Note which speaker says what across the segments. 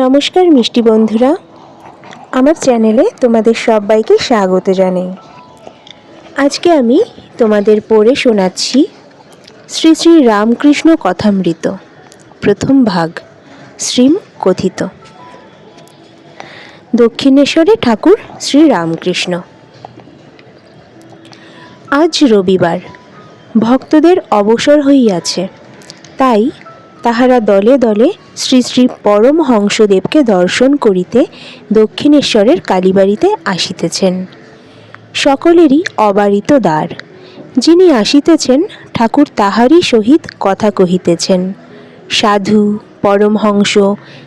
Speaker 1: নমস্কার মিষ্টি বন্ধুরা। আমার চ্যানেলে তোমাদের সবাইকে স্বাগত জানাই। আজকে আমি তোমাদের পড়ে শোনাচ্ছি শ্রী শ্রী রামকৃষ্ণ কথামৃত, প্রথম ভাগ, শ্রীম কথিত। দক্ষিণেশ্বরে ঠাকুর শ্রী রামকৃষ্ণ। আজ রবিবার, ভক্তদের অবসর হইয়াছে, তাই তাহারা দলে দলে শ্রী শ্রী পরমহংসদেবকে দর্শন করিতে দক্ষিণেশ্বরের কালীবাড়িতে আসিতেছেন। সকলেরই অবারিত দ্বার। যিনি আসিতেছেন, ঠাকুর তাহারই সহিত কথা কহিতেছেন। সাধু, পরমহংস,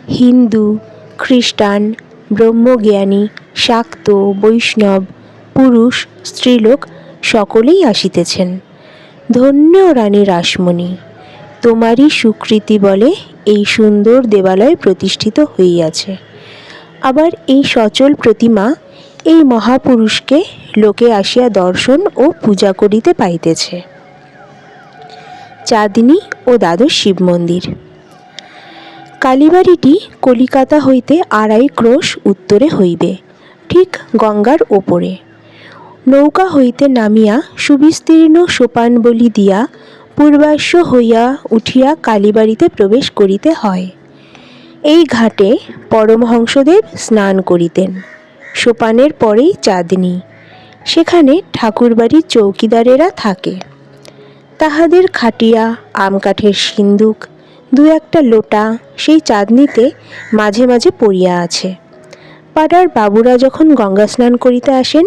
Speaker 1: হিন্দু, খ্রিস্টান, ব্রহ্মজ্ঞানী, শাক্ত, বৈষ্ণব, পুরুষ, স্ত্রীলোক সকলেই আসিতেছেন। ধন্য রানী রাসমণি। তোমারই সুকৃতি বলে এই সুন্দর দেবালয় প্রতিষ্ঠিত হইয়াছে। আবার এই সচল প্রতিমা এই মহাপুরুষকে লোকে আসিয়া দর্শন ও পূজা করিতে পাইতেছে। চাঁদনী ও দ্বাদশ শিব মন্দির। কালীবাড়িটি কলিকাতা হইতে আড়াই ক্রোশ উত্তরে হইবে, ঠিক গঙ্গার ওপরে। নৌকা হইতে নামিয়া সুবিস্তীর্ণ সোপানবলি দিয়া পূর্বাশ্ব হইয়া উঠিয়া কালীবাড়িতে প্রবেশ করিতে হয়। এই ঘাটে পরমহংসদেব স্নান করিতেন। সোপানের পরেই চাঁদনি। সেখানে ঠাকুরবাড়ির চৌকিদারেরা থাকে। তাহাদের খাটিয়া, আম কাঠের সিন্দুক, দু একটা লোটা সেই চাঁদনিতে মাঝে মাঝে পড়িয়া আছে। পাড়ার বাবুরা যখন গঙ্গা স্নান করিতে আসেন,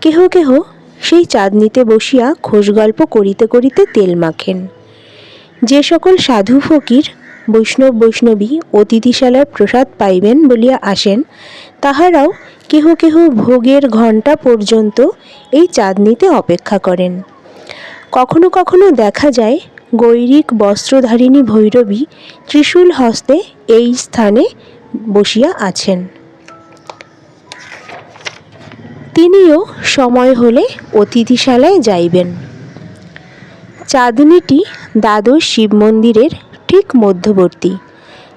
Speaker 1: কেহ কেহ সেই চাঁদনিতে বসিয়া খোশ গল্প করিতে করিতে তেল মাখেন। যে সকল সাধু ফকির, বৈষ্ণব বৈষ্ণবী, অতিথিশালার প্রসাদ পাইবেন বলিয়া আসেন, তাহারাও কেহ কেহ ভোগের ঘণ্টা পর্যন্ত এই চাঁদনিতে অপেক্ষা করেন। কখনো কখনো দেখা যায়, গৈরিক বস্ত্রধারিণী ভৈরবী ত্রিশূল হস্তে এই স্থানে বসিয়া আছেন। তিনিও সময় হলে অতিথিশালায় যাইবেন। চাঁদনিটি দ্বাদশ শিব মন্দিরের ঠিক মধ্যবর্তী।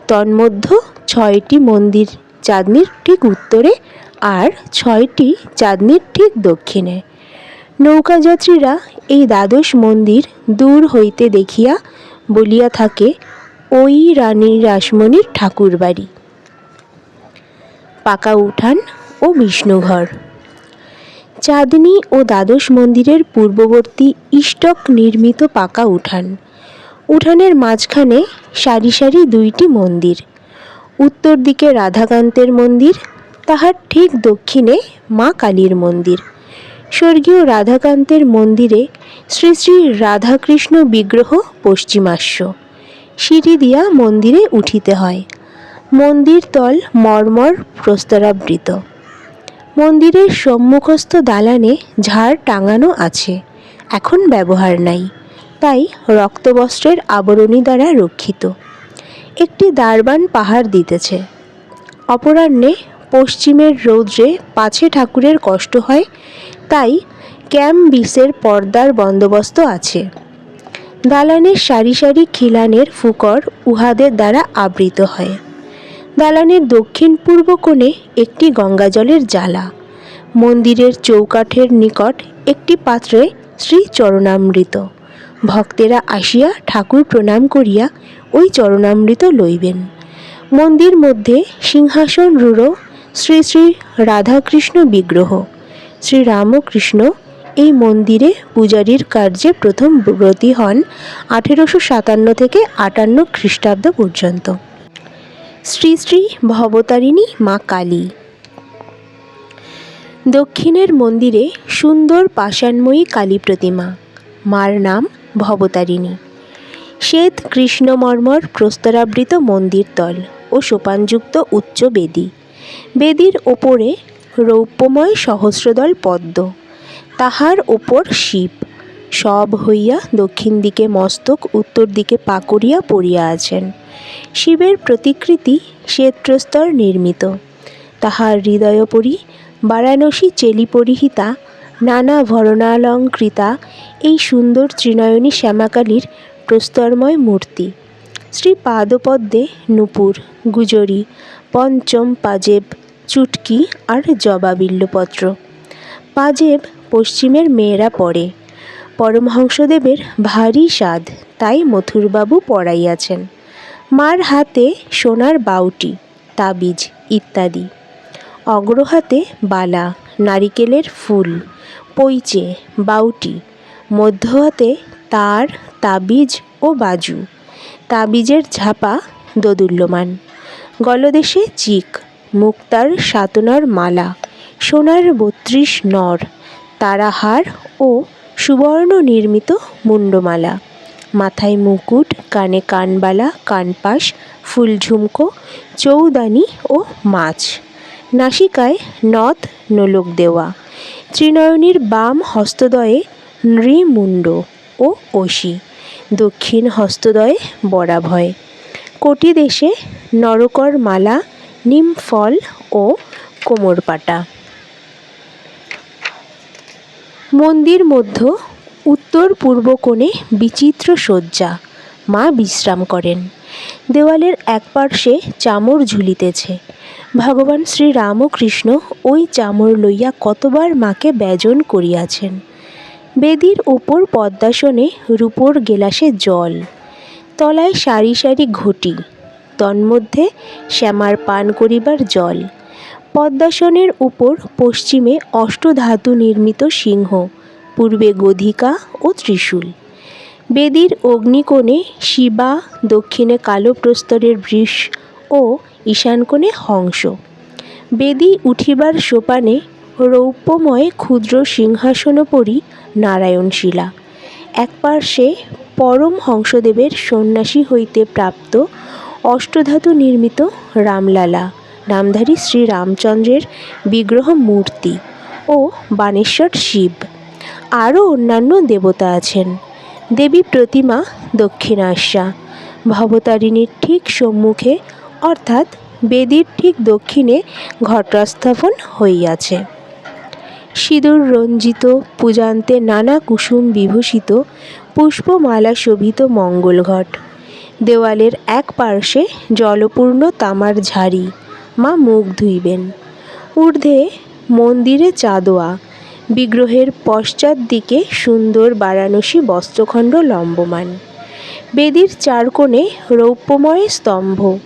Speaker 1: তন্মধ্য ছয়টি মন্দির চাঁদনির ঠিক উত্তরে আর ছয়টি চাঁদনির ঠিক দক্ষিণে। নৌকাযাত্রীরা এই দ্বাদশ মন্দির দূর হইতে দেখিয়া বলিয়া থাকে, ওই রানী রাসমণির ঠাকুর বাড়ি পাকা উঠান ও বিষ্ণুঘর। চাঁদনী ও দ্বাদশ মন্দিরের পূর্ববর্তী ইষ্টক নির্মিত পাকা উঠান। উঠানের মাঝখানে সারি সারি দুইটি মন্দির। উত্তর দিকে রাধাকান্তের মন্দির, তাহার ঠিক দক্ষিণে মা কালীর মন্দির। স্বর্গীয় রাধাকান্তের মন্দিরে শ্রী শ্রী রাধাকৃষ্ণ বিগ্রহ পশ্চিমাস্য সিঁড়ি দিয়া মন্দিরে উঠিতে হয়। মন্দির তল মর্মর প্রস্তরাবৃত। মন্দিরের সম্মুখস্থ দালানে ঝাড় টাঙানো আছে। এখন ব্যবহার নাই। তাই রক্তবস্ত্রের আবরণী দ্বারা রক্ষিত। একটি দারবান পাহাড় দিতেছে। অপরাহ্নে পশ্চিমের রৌদ্রে পাছে ঠাকুরের কষ্ট হয়, তাই ক্যাম বিসের পর্দার বন্দোবস্ত আছে। দালানের সারি সারি খিলানের ফুকর উহাদের দ্বারা আবৃত হয়। দালানের দক্ষিণ পূর্ব কোণে একটি গঙ্গাজলের জ্বালা। মন্দিরের চৌকাঠের নিকট একটি পাত্রে শ্রী চরণামৃত। ভক্তেরা আসিয়া ঠাকুর প্রণাম করিয়া ওই চরণামৃত লইবেন। মন্দির মধ্যে সিংহাসন রূঢ়, শ্রী শ্রী রাধাকৃষ্ণ বিগ্রহ। শ্রী রামকৃষ্ণ এই মন্দিরে পূজারীর কার্যে প্রথম ব্রতী হন আঠেরোশো সাতান্ন থেকে আটান্ন খ্রিস্টাব্দ পর্যন্ত। শ্রী শ্রী ভবতারিণী মা কালী। দক্ষিণের মন্দিরে সুন্দর পাষাণময়ী কালী প্রতিমা। মার নাম ভবতারিণী। শ্বেত কৃষ্ণমর্মর প্রস্তরাবৃত মন্দির তল ও সোপানযুক্ত উচ্চ বেদী। বেদীর ওপরে রৌপ্যময় সহস্রদল পদ্ম। তাহার ওপর শিব। সব হইয়া দক্ষিণ দিকে মস্তক, উত্তর দিকে পা করিয়া পড়িয়া আছেন। শিবের প্রতিকৃতি শ্বেতপ্রস্তর নির্মিত। তাহার হৃদয়োপরি, বারাণসী চেলি পরিহিতা নানা ভরণালঙ্কৃতা, এই সুন্দর ত্রিনয়নী শ্যামাকালীর প্রস্তরময় মূর্তি। শ্রী পাদপদ্মে নূপুর, গুজরি, পঞ্চম পাজেব, চুটকি আর জবা বিল্লপত্র। পাজেব পশ্চিমের মেয়েরা পড়ে। পরমহংসদেবের ভারী স্বাদ, তাই মথুরবাবু পড়াইয়াছেন মার হাতে সোনার বাউটি, তাবিজ ইত্যাদি। অগ্রহাতে বালা, নারিকেলের ফুল পইচে বাউটি মধ্য হাতে তার, তাবিজ ও বাজু। তাবিজের ঝাপা দোদুল্যমান। গলদেশে চিক, মুক্তার সাতনার মালা, সোনার বত্রিশ নর, তারাহার ও সুবর্ণ নির্মিত মুন্ডমালা। মাথায় মুকুট, কানে কানবালা, কানপাশ ফুল ঝুমকো চৌদানি ও মাছ। নাসিকায় নদ, নোলক দেওয়া। ত্রিনয়নীর বাম হস্তদয়ে নৃমুণ্ড ও অসি দক্ষিণ হস্তদয়ে বরাভয়। কোটি দেশে নরকর মালা নিমফল ও কোমরপাটা। মন্দির মধ্য উত্তর পূর্ব কোণে বিচিত্র শয্যা। মা বিশ্রাম করেন। দেওয়ালের এক পার্শ্বে চামর ঝুলিতেছে। ভগবান শ্রী রামকৃষ্ণ ওই চামর লইয়া কতবার মাকে ব্যজন করিয়াছেন। বেদির উপর পদ্মাসনে রূপোর গেলাসে জল। তলায় সারি সারি ঘটি। তন্মধ্যে শ্যামার পান করিবার জল। পদ্মাসনের উপর পশ্চিমে অষ্টধাতু নির্মিত সিংহ, পূর্বে গধিকা ও ত্রিশূল। বেদির অগ্নিকোণে শিবা, দক্ষিণে কালো প্রস্তরের বৃষ ও ঈশানকোণে হংস। বেদি উঠিবার সোপানে রৌপ্যময় ক্ষুদ্র সিংহাসনোপরি নারায়ণশিলা। এক পার্শ্বে পরম হংসদেবের সন্ন্যাসী হইতে প্রাপ্ত অষ্টধাতু নির্মিত রামলালা। নামধারী শ্রীরামচন্দ্রের বিগ্রহ মূর্তি ও বানেশ্বর শিব। আরও অন্যান্য দেবতা আছেন। দেবী প্রতিমা দক্ষিণাস্যা ভবতারিণীর ঠিক সম্মুখে, অর্থাৎ বেদীর ঠিক দক্ষিণে ঘটস্থাপন হইয়াছে। সিঁদুর রঞ্জিত পূজান্তে নানা কুসুম বিভূষিত পুষ্পমালা শোভিত মঙ্গলঘট। দেওয়ালের এক পার্শ্বে জলপূর্ণ তামার ঝাড়ি। মা মুখ ধুইবেন। ঊর্ধ্বে মন্দিরে চাঁদোয়া বিগ্রহের পশ্চাৎ দিকে সুন্দর বারাণসী বস্ত্রখণ্ড লম্বমান। বেদির চার কোণে রৌপ্যময় স্তম্ভ।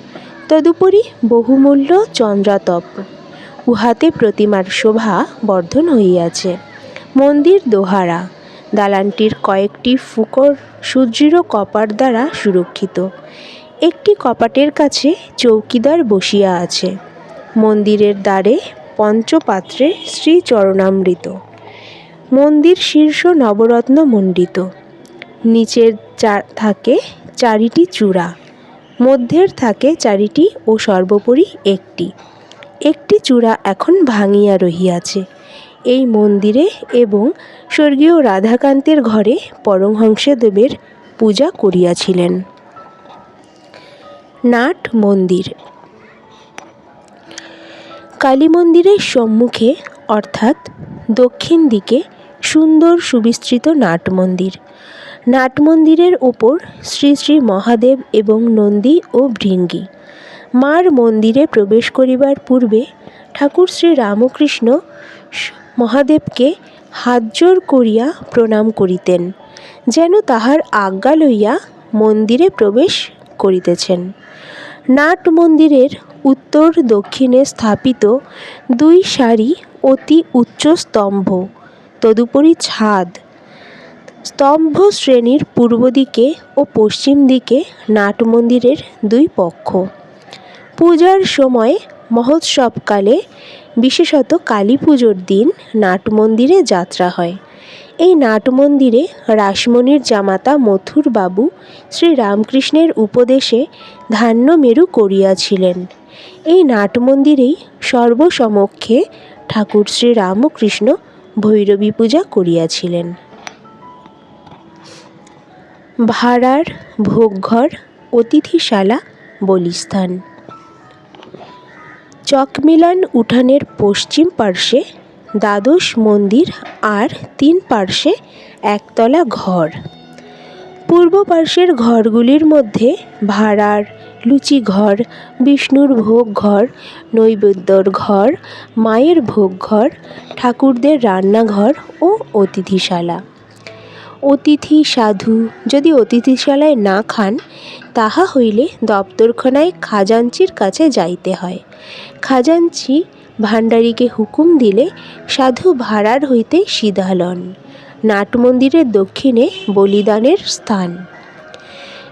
Speaker 1: তদুপরি বহুমূল্য চন্দ্রাতপ। উহাতে প্রতিমার শোভা বর্ধন হইয়াছে। মন্দির দোহারা। দালানটির কয়েকটি ফুকর সুদৃঢ় কপার দ্বারা সুরক্ষিত। একটি কপাটের কাছে চৌকিদার বসিয়া আছে। মন্দিরের দ্বারে পঞ্চপাত্রে শ্রীচরণামৃত। মন্দির শীর্ষ নবরত্ন মণ্ডিত। নিচের চা থাকে চারিটি চূড়া। মধ্যের থাকে চারিটি ও সর্বোপরি একটি। একটি চূড়া এখন ভাঙিয়া রহিয়াছে। এই মন্দিরে এবং স্বর্গীয় রাধাকান্তের ঘরে পরমহংসদেবের পূজা করিয়াছিলেন। নাট মন্দির। কালী মন্দিরের সম্মুখে, অর্থাৎ দক্ষিণ দিকে, সুন্দর সুবিস্তৃত নাট মন্দির। নাট মন্দিরের ওপর শ্রী শ্রী মহাদেব এবং নন্দী ও ভৃঙ্গি। মার মন্দিরে প্রবেশ করিবার পূর্বে ঠাকুর শ্রী রামকৃষ্ণ মহাদেবকে হাতজোড় করিয়া প্রণাম করিতেন, যেন তাহার আজ্ঞা লইয়া মন্দিরে প্রবেশ করিতেছেন। নাট মন্দিরের উত্তর দক্ষিণে স্থাপিত দুই সারি অতি উচ্চ স্তম্ভ, তদুপরি ছাদ। স্তম্ভ শ্রেণির পূর্ব দিকে ও পশ্চিম দিকে নাট মন্দিরের দুই পক্ষ। পূজার সময় মহোৎসবকালে বিশেষত কালী পুজোর দিন নাট মন্দিরে যাত্রা হয়। এই নাট মন্দিরে রাসমণির জামাতা মথুর বাবু শ্রী রামকৃষ্ণের উপদেশে ধান্য মেরু করিয়াছিলেন। এই নাট মন্দিরেই সর্বসমক্ষে ঠাকুর শ্রী রামকৃষ্ণ ভৈরবী পূজা করিয়াছিলেন। ভাড়ার ভোগঘর, অতিথিশালা, বলিস্থান। চকমিলান উঠানের পশ্চিম পার্শ্বে দ্বাদশ মন্দির আর তিন পার্শ্বে একতলা ঘর। পূর্ব পার্শ্বের ঘরগুলির মধ্যে ভাড়ার লুচি ঘর, বিষ্ণুর ভোগ ঘর, নৈবেদ্যর ঘর, মায়ের ভোগ ঘর, ঠাকুরদের রান্নাঘর ও অতিথিশালা। অতিথি, সাধু যদি অতিথিশালায় না খান, তাহা হইলে দপ্তরখানায় খাজাঞ্চির কাছে যাইতে হয়। খাজাঞ্চি ভাণ্ডারীকে হুকুম দিলে সাধু ভাড়ার হইতে সিধা লন নাট মন্দিরের দক্ষিণে বলিদানের স্থান।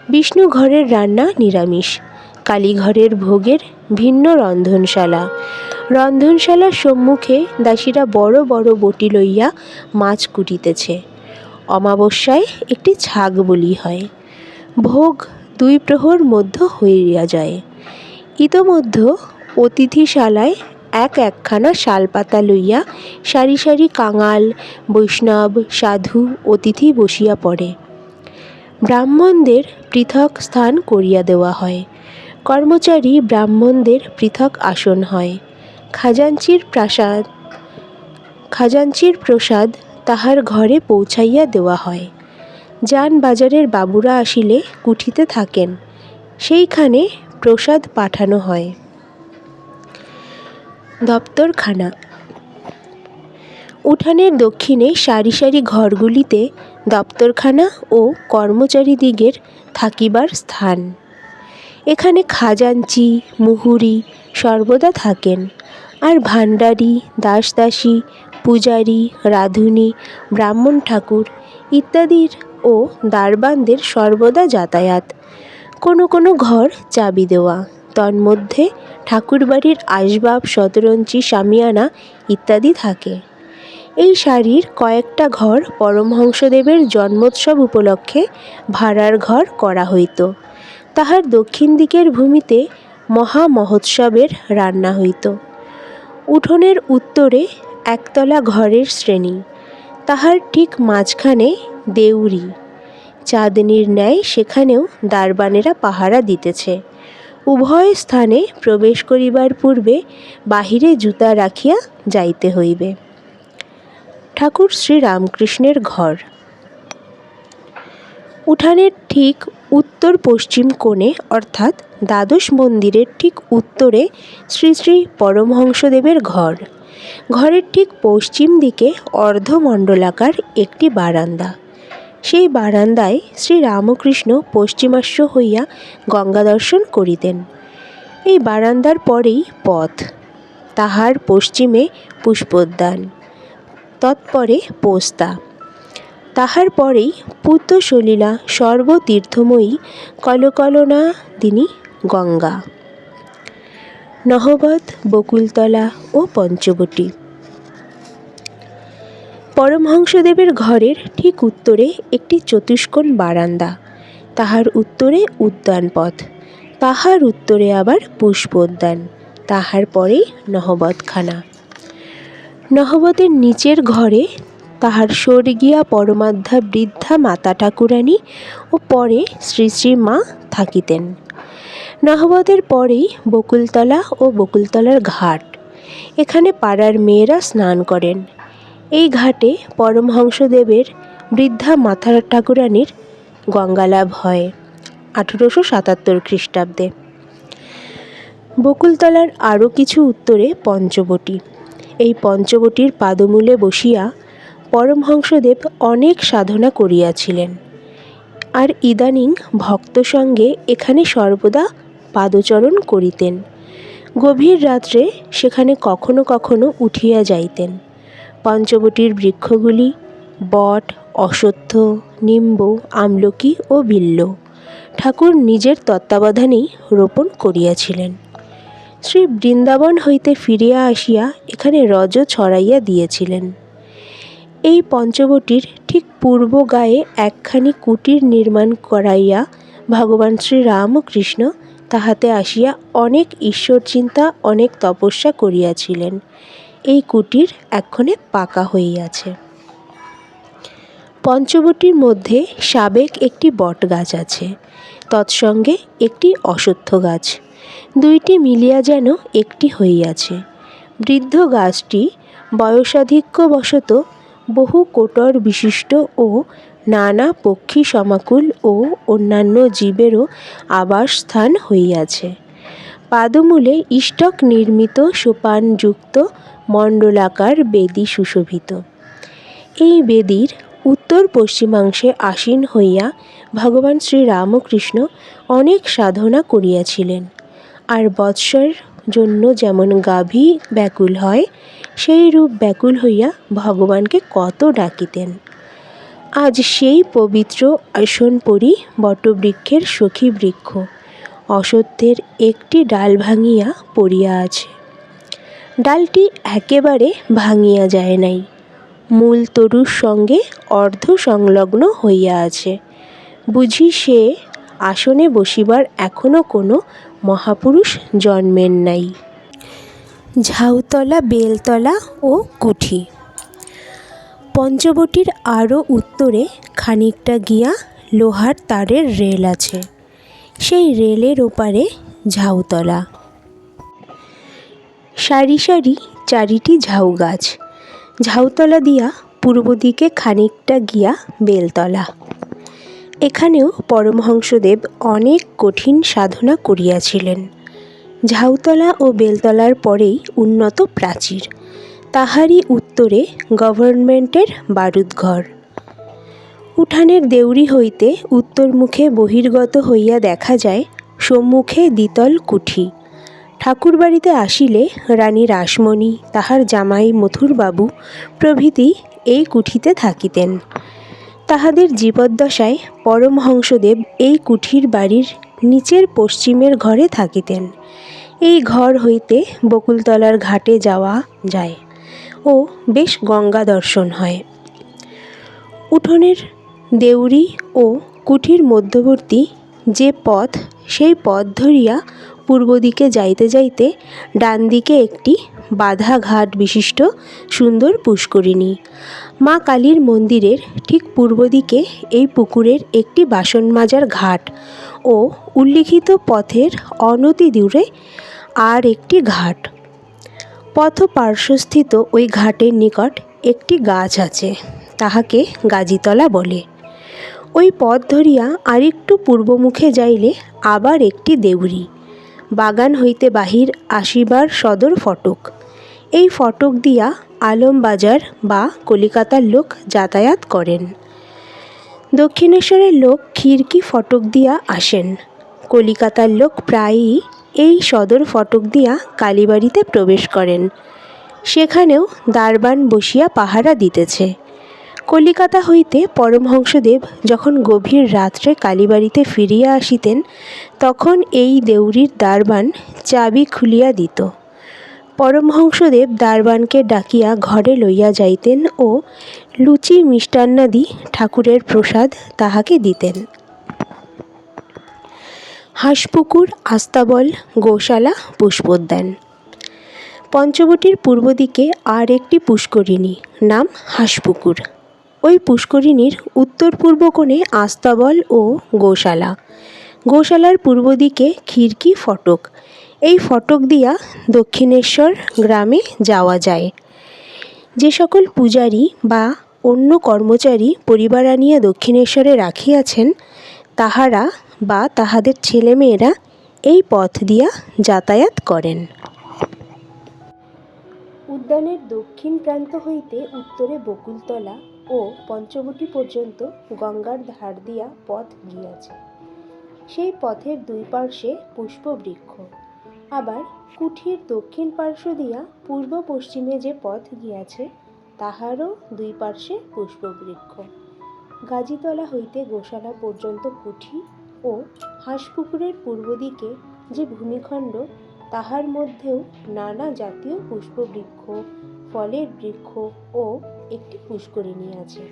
Speaker 1: বিষ্ণু ঘরের রান্না নিরামিষ। কালীঘরের ভোগের ভিন্ন রন্ধনশালা। রন্ধনশালার সম্মুখে দাসীরা বড় বড় বটি লইয়া মাছ কুটিতেছে। অমাবস্যায় একটি ছাগ বলি হয়। ভোগ দুই প্রহর মধ্য হইয়া যায়। ইতোমধ্য অতিথিশালায় এক একখানা শালপাতা লইয়া সারি সারি কাঙাল, বৈষ্ণব, সাধু, অতিথি বসিয়া পড়ে। ব্রাহ্মণদের পৃথক স্থান করিয়া দেওয়া হয়। কর্মচারী ব্রাহ্মণদের পৃথক আসন হয়। খাজাঞ্চির প্রাসাদ, খাজাঞ্চির প্রসাদ তাহার ঘরে পৌঁছাইয়া দেওয়া হয়। যান বাজারের বাবুরা আসিলে কুঠিতে থাকেন। সেইখানে প্রসাদ পাঠানো হয়। দপ্তরখানা। উঠানের দক্ষিণে সারি সারি ঘরগুলিতে দপ্তরখানা ও কর্মচারীদিগের থাকিবার স্থান। এখানে খাজাঞ্চি, মুহুরি সর্বদা থাকেন, আর ভাণ্ডারী, দাসদাসী, পূজারী, রাঁধুনি, ব্রাহ্মণ ঠাকুর ইত্যাদির ও দারবানদের সর্বদা যাতায়াত। কোনো কোনো ঘর চাবি দেওয়া, তন্মধ্যে ঠাকুরবাড়ির আসবাব শতরঞ্চি শামিয়ানা ইত্যাদি থাকে। এই শাড়ির কয়েকটা ঘর পরমহংসদেবের জন্মোৎসব উপলক্ষে ভাড়ার ঘর করা হইত। তাহার দক্ষিণ দিকের ভূমিতে মহা মহোৎসবের রান্না হইত। উঠোনের উত্তরে একতলা ঘরের শ্রেণি। তাহার ঠিক মাঝখানে দেউরি। চাঁদনির ন্যায় সেখানেও দারবানেরা পাহারা দিতেছে। উভয় স্থানে প্রবেশ করিবার পূর্বে বাহিরে জুতা রাখিয়া যাইতে হইবে। ঠাকুর শ্রী রামকৃষ্ণের ঘর। উঠানের ঠিক উত্তর পশ্চিম কোণে, অর্থাৎ দ্বাদশ মন্দিরের ঠিক উত্তরে শ্রী শ্রী পরমহংসদেবের ঘর। ঘরের ঠিক পশ্চিম দিকে অর্ধমণ্ডলাকার একটি বারান্দা। সেই বারান্দায় শ্রী রামকৃষ্ণ পশ্চিমাস্য হইয়া গঙ্গা দর্শন করিতেন। এই বারান্দার পরেই পথ, তাহার পশ্চিমে পুষ্পোদ্যান, তৎপরে পোস্তা। তাহার পরেই পুত্রসলিলা সর্বতীর্থময়ী কলকলনা দিনী গঙ্গা। নহবত বকুলতলা ও পঞ্চবটী। পরমহংসদেবের ঘরের ঠিক উত্তরে একটি চতুষ্কোণ বারান্দা, তাহার উত্তরে উদ্যানপথ, তাহার উত্তরে আবার পুষ্পোদ্যান, তাহার পরেই নহবতখানা নহবতের নিচের ঘরে তাহার স্বর্গীয়া পরমাধ্যা বৃদ্ধা মাতা ঠাকুরানী ও পরে শ্রী শ্রী মা থাকিতেন। নহবতের পরেই বকুলতলা ও বকুলতলার ঘাট, এখানে পাড়ার মেয়েরা স্নান করেন। এই ঘাটে পরমহংসদেবের বৃদ্ধা মাথা ঠাকুরানীর গঙ্গালাভ হয়, আঠেরোশো সাতাত্তর খ্রিস্টাব্দে। বকুলতলার আরও কিছু উত্তরে পঞ্চবটী। এই পঞ্চবটির পাদমূলে বসিয়া পরমহংসদেব অনেক সাধনা করিয়াছিলেন। আর ইদানিং ভক্ত সঙ্গে এখানে সর্বদা পাদচরণ করিতেন। গভীর রাত্রে সেখানে কখনো কখনো উঠিয়া যাইতেন। পঞ্চবটির বৃক্ষগুলি বট, অশ্বত্থ, নিম্ব, আমলকি ও বিল্ল। ঠাকুর নিজের তত্ত্বাবধানেই রোপণ করিয়াছিলেন। শ্রী বৃন্দাবন হইতে ফিরিয়া আসিয়া এখানে রজ ছড়াইয়া দিয়েছিলেন। এই পঞ্চবটির ঠিক পূর্ব গায়ে একখানি কুটির নির্মাণ করাইয়া ভগবান শ্রী রামকৃষ্ণ তাহাতে আসিয়া অনেক ঈশ্বর চিন্তা অনেক তপস্যা করিয়াছিলেন। এই কুটির এক্ষণে পাকা হইয়াছে। পঞ্চবটির মধ্যে সাবেক একটি বট গাছ আছে, তৎসঙ্গে একটি অশ্বত্থ গাছ। দুইটি মিলিয়া যেন একটি হইয়াছে। বৃদ্ধ গাছটি বয়সাধিক্যবশত বহু কোটর বিশিষ্ট ও নানা পক্ষী সমাকুল ও অন্যান্য জীবেরও আবাসস্থান হইয়াছে। পাদমূলে ইষ্টক নির্মিত সোপানযুক্ত মণ্ডলাকার বেদী সুশোভিত। এই বেদীর উত্তর পশ্চিমাংশে আসীন হইয়া ভগবান শ্রীরামকৃষ্ণ অনেক সাধনা করিয়াছিলেন। আর বৎসর জন্য যেমন গাভী ব্যাকুল হয়, সেই রূপ ব্যাকুল হইয়া ভগবানকে কত ডাকিতেন। আজ সেই পবিত্র আসনপরি বটবৃক্ষের সখী বৃক্ষ অসত্যের একটি ডাল ভাঙিয়া পড়িয়া আছে। ডালটি একেবারে ভাঙিয়া যায় নাই। মূল তরুর সঙ্গে অর্ধ সংলগ্ন হইয়া আছে। বুঝি সে আসনে বসিবার এখনও কোনো মহাপুরুষ জন্মেন নাই। ঝাউতলা, বেলতলা ও কুঠি। পঞ্চবটির আরও উত্তরে খানিকটা গিয়া লোহার তারের রেল আছে। সেই রেলের ওপারে ঝাউতলা। সারি সারি চারিটি ঝাউ গাছ ঝাউতলা দিয়া পূর্ব দিকে খানিকটা গিয়া বেলতলা। এখানেও পরমহংসদেব অনেক কঠিন সাধনা করিয়াছিলেন। ঝাউতলা ও বেলতলার পরেই উন্নত প্রাচীর। তাহারই উত্তরে গভর্নমেন্টের বারুদঘর। উঠানের দেউরি হইতে উত্তরমুখে বহির্গত হইয়া দেখা যায়, সম্মুখে দ্বিতল কুঠি। ঠাকুরবাড়িতে আসিলে রানী রাসমণি, তাহার জামাই মথুরবাবু প্রভৃতি এই কুঠিতে থাকিতেন। তাহাদের জীবদ্দশায় পরমহংসদেব এই কুঠির বাড়ির নিচের পশ্চিমের ঘরে থাকিতেন। এই ঘর হইতে বকুলতলার ঘাটে যাওয়া যায় ও বেশ গঙ্গা দর্শন হয়। উঠোনের দেউড়ি ও কুঠির মধ্যবর্তী যে পথ, সেই পথ ধরিয়া পূর্ব দিকে যাইতে যাইতে ডান দিকে একটি বাধা ঘাট বিশিষ্ট সুন্দর পুষ্করিণী। মা কালীর মন্দিরের ঠিক পূর্ব দিকে এই পুকুরের একটি বাসন মাজার ঘাট ও উল্লিখিত পথের অনতি দূরে আর একটি ঘাট। পথ পার্শ্বস্থিত ওই ঘাটের নিকট একটি গাছ আছে, তাহাকে গাজীতলা বলে। ওই পথ ধরিয়া আরেকটু পূর্বমুখে যাইলে আবার একটি দেউড়ি বাগান হইতে বাহির আসিবার সদর ফটক। এই ফটক দিয়া আলমবাজার বা কলিকাতার লোক যাতায়াত করেন। দক্ষিণেশ্বরের লোক খিড়কি ফটক দিয়া আসেন। কলিকাতার লোক প্রায়ই এই সদর ফটক দিয়া কালীবাড়িতে প্রবেশ করেন। সেখানেও দারবান বসিয়া পাহারা দিতেছে। কলিকাতা হইতে পরমহংসদেব যখন গভীর রাত্রে কালীবাড়িতে ফিরিয়া আসিতেন, তখন এই দেউড়ির দারবান চাবি খুলিয়া দিত। পরমহংসদেব দারবানকে ডাকিয়া ঘরে লইয়া যাইতেন ও লুচি মিষ্টান্নাদি ঠাকুরের প্রসাদ তাহাকে দিতেন। হাঁসপুকুর, আস্তাবল, গোশালা, পুষ্পোদ্যান। পঞ্চবটির পূর্ব দিকে আর একটি পুষ্করিণী, নাম হাঁসপুকুর। ওই পুষ্করিণীর উত্তর পূর্ব কোণে আস্তাবল ও গোশালা। গোশালার পূর্ব দিকে খিড়কি ফটক। এই ফটক দিয়া দক্ষিণেশ্বর গ্রামে যাওয়া যায়। যে সকল পূজারী বা অন্য কর্মচারী পরিবার আনিয়া দক্ষিণেশ্বরে রাখিয়াছেন, তাহারা বা তাহাদের ছেলেমেয়েরা এই পথ দিয়া যাতায়াত করেন। উদ্যানের দক্ষিণ প্রান্ত হইতে উত্তরে বকুলতলা ও পঞ্চবটি পর্যন্ত গঙ্গার ধার দিয়া পথ গিয়াছে। সেই পথের দুই পার্শ্বে পুষ্পবৃক্ষ। আবার কুঠির দক্ষিণ পার্শ্ব দিয়া পূর্ব পশ্চিমে যে পথ গিয়াছে, তাহারও দুই পার্শ্বে পুষ্পবৃক্ষ। গাজীতলা হইতে গোশালা পর্যন্ত কুঠি ও হাঁসপুকুরের পূর্ব দিকে যে ভূমিখণ্ড, তাহার মধ্যেও নানা জাতীয় পুষ্পবৃক্ষ, ফলের বৃক্ষ ও একটি পুষ্করিণী আছে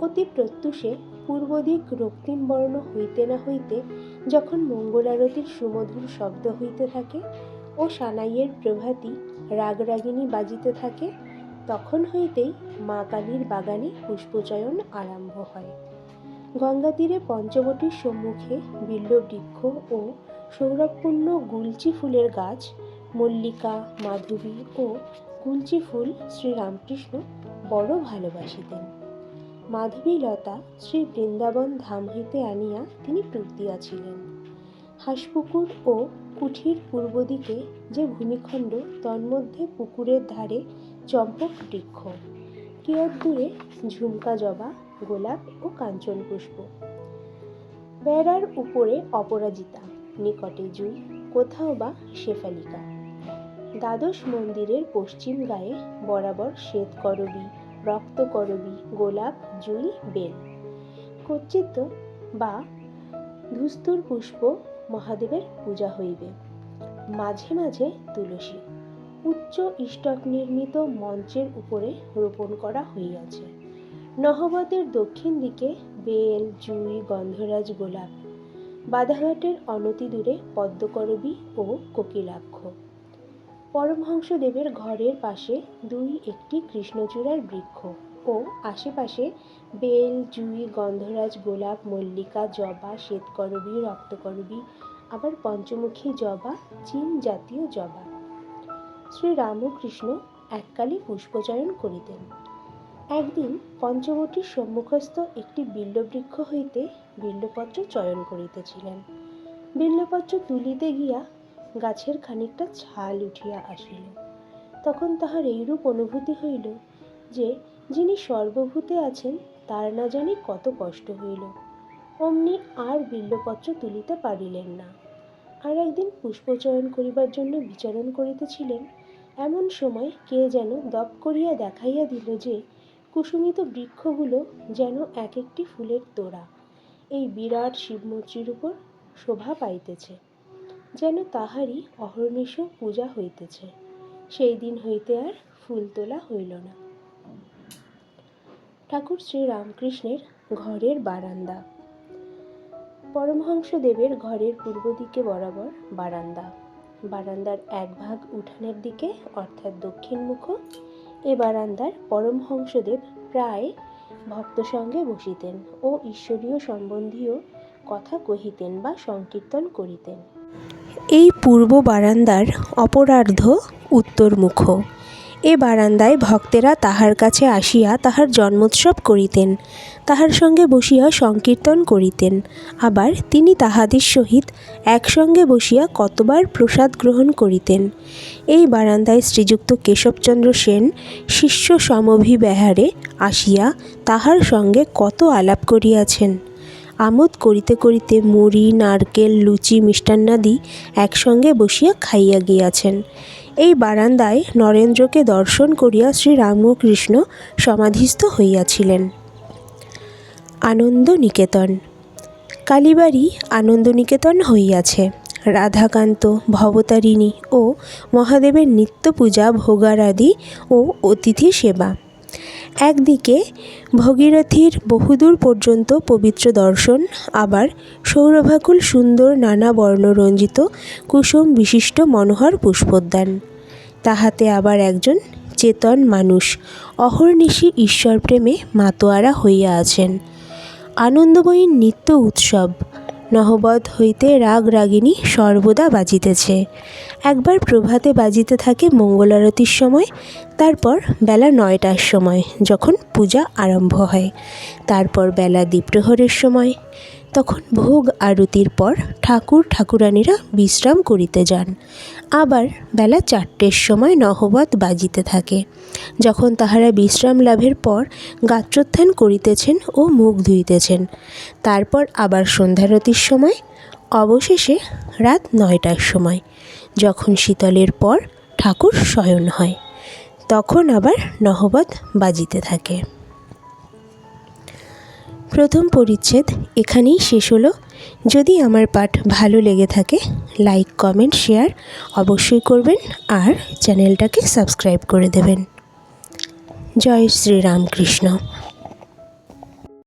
Speaker 1: অতি প্রত্যুষে পূর্ব দিক রক্তিম বর্ণ হইতে না হইতে যখন মঙ্গলারতির সুমধুর শব্দ হইতে থাকে ও সানাইয়ের প্রভাতী রাগরাগিনী বাজিতে থাকে, তখন হইতেই মা কালীর বাগানে পুষ্পচয়ন আরম্ভ হয়। গঙ্গা তীরে পঞ্চবটির সম্মুখে বিল্লবৃক্ষ ও সৌরভপূর্ণ গুলচি ফুলের গাছ, মল্লিকা, মাধবী ও গুলচি ফুল শ্রীরামকৃষ্ণ বড় ভালোবাসিতেন মাধবীলতা শ্রী বৃন্দাবন ধাম হইতে আনিয়া তিনি টুক দিয়াছিলেন হাঁসপুকুর ও কুঠির পূর্ব দিকে যে ভূমিখণ্ড, তন্মধ্যে পুকুরের ধারে চম্পক বৃক্ষ, কিয়ৎ দূরে ঝুমকা জবা, গোলাপ ও কাঞ্চন পুষ্প। বেড়ার উপরে অপরাজিতা, নিকটে জুই, কোথাও বা শেফালিকা। দ্বাদশ মন্দিরের পশ্চিম গায়ে বরাবর শ্বেত করবী রক্ত করবী, গোলাপ, জুই, বেল। কচ্চিত বা ধুস্তুর পুষ্প মহাদেবের পূজা হইবে। মাঝে মাঝে তুলসী। উচ্চ ইষ্টক নির্মিত মঞ্চের উপরে রোপণ করা হইয়াছে। নহবতের দক্ষিণ দিকে বেল, জুই, গন্ধরাজ গোলাপ। বাধাঘাটের অনতি দূরে পদ্মকরবী ও কোকিলাক্ষ পরমহংসদেবের ঘরের পাশে দুই একটি কৃষ্ণচূড়ার বৃক্ষ ও আশেপাশে বেল, জুই, গন্ধরাজ, গোলাপ, মল্লিকা, জবা, শ্বেতকরবী, রক্তকরবী, আবার পঞ্চমুখী জবা, চীন জাতীয় জবা। শ্রী রামকৃষ্ণ এককালে পুষ্পচয়ন করিতেন। একদিন পঞ্চবটির সম্মুখস্থ একটি বিল্ববৃক্ষ হইতে বিল্বপত্র চয়ন করিতেছিলেন। বিল্বপত্র তুলিতে গিয়া গাছের খানিকটা ছাল উঠিয়া আসিল। তখন তাহার এইরূপ অনুভূতি হইল যে, যিনি সর্বভূতে আছেন, তার না জানি কত কষ্ট হইল। অমনি আর বিল্বপত্র তুলিতে পারিলেন না। আর একদিন পুষ্পচয়ন করিবার জন্য বিচারণ করিতেছিলেন, এমন সময় কে যেন দপ করিয়া দেখাইয়া দিল যে, কুসুমিত বৃক্ষগুলো যেন এক একটি ফুলের তোড়া। এই বিরাট শিবমূর্তির উপর শোভা পাইতেছে। যেন তাহারই অহর্নিশ পূজা হইতেছে। সেই দিন হইতে আর ফুল তোলা হইল না। ঠাকুর শ্রী রামকৃষ্ণের ঘরের বারান্দা। পরমহংসদেবের ঘরের পূর্ব দিকে বরাবর বারান্দা। বারান্দার এক ভাগ উঠানের দিকে, অর্থাৎ দক্ষিণ মুখ, এ বারান্দার পরমহংসদেব প্রায় ভক্ত সঙ্গে বসিতেন ও ঈশ্বরীয় সম্বন্ধীয় কথা কহিতেন বা সংকীর্তন করিতেন। এই পূর্ব বারান্দার অপরার্ধ উত্তরমুখ। এ বারান্দায় ভক্তেরা তাহার কাছে আসিয়া তাহার জন্মোৎসব করিতেন, তাহার সঙ্গে বসিয়া সংকীর্তন করিতেন। আবার তিনি তাহাদের সহিত একসঙ্গে বসিয়া কতবার প্রসাদ গ্রহণ করিতেন। এই বারান্দায় শ্রীযুক্ত কেশবচন্দ্র সেন শিষ্য সমভিব্যাহারে আসিয়া তাহার সঙ্গে কত আলাপ করিয়াছেন। আমোদ করিতে করিতে মুড়ি, নারকেল, লুচি, মিষ্টান্নাদি একসঙ্গে বসিয়া খাইয়া গিয়াছেন। এই বারান্দায় নরেন্দ্রকে দর্শন করিয়া শ্রী রামকৃষ্ণ সমাধিস্থ হইয়াছিলেন। আনন্দ নিকেতন কালীবাড়ি আনন্দনিকেতন হইয়াছে। রাধাকান্ত, ভবতারিণী ও মহাদেবের নিত্য পূজা ভোগারাদি ও অতিথি সেবা। একদিকে ভগীরথীর বহুদূর পর্যন্ত পবিত্র দর্শন, আবার সৌরভাকুল সুন্দর নানা বর্ণরঞ্জিত কুসুম বিশিষ্ট মনোহর পুষ্পোদ্যান। তাহাতে আবার একজন চেতন মানুষ, অহর্নিশি ঈশ্বর প্রেমে মাতোয়ারা হইয়া আছেন। আনন্দময়ীর নিত্য উৎসব নহবত হইতে রাগ রাগিনী সর্বদা বাজিতেছে। একবার প্রভাতে বাজিতে থাকে মঙ্গলারতির সময়, তারপর বেলা নয়টার সময়, যখন পূজা আরম্ভ হয়। তারপর বেলা দ্বীপ্রহরের সময়। তখন ভোগ আরতির পর ঠাকুর ঠাকুরানীরা বিশ্রাম করিতে যান। আবার বেলা চারটের সময় নহবত বাজিতে থাকে। যখন তাহারা বিশ্রাম লাভের পর গাত্রোত্থান করিতেছেন ও মুখ ধুইতেছেন। তারপর আবার সন্ধ্যারতির সময়, অবশেষে রাত নয়টার সময়, যখন শীতলের পর ঠাকুর শয়ন হয়, তখন আবার নহবত বাজিতে থাকে। প্রথম পরিচ্ছেদ এখানেই শেষ হলো। যদি আমার পাঠ ভালো লেগে থাকে লাইক কমেন্ট শেয়ার অবশ্যই করবেন আর চ্যানেলটাকে সাবস্ক্রাইব করে দেবেন। জয় শ্রীরামকৃষ্ণ।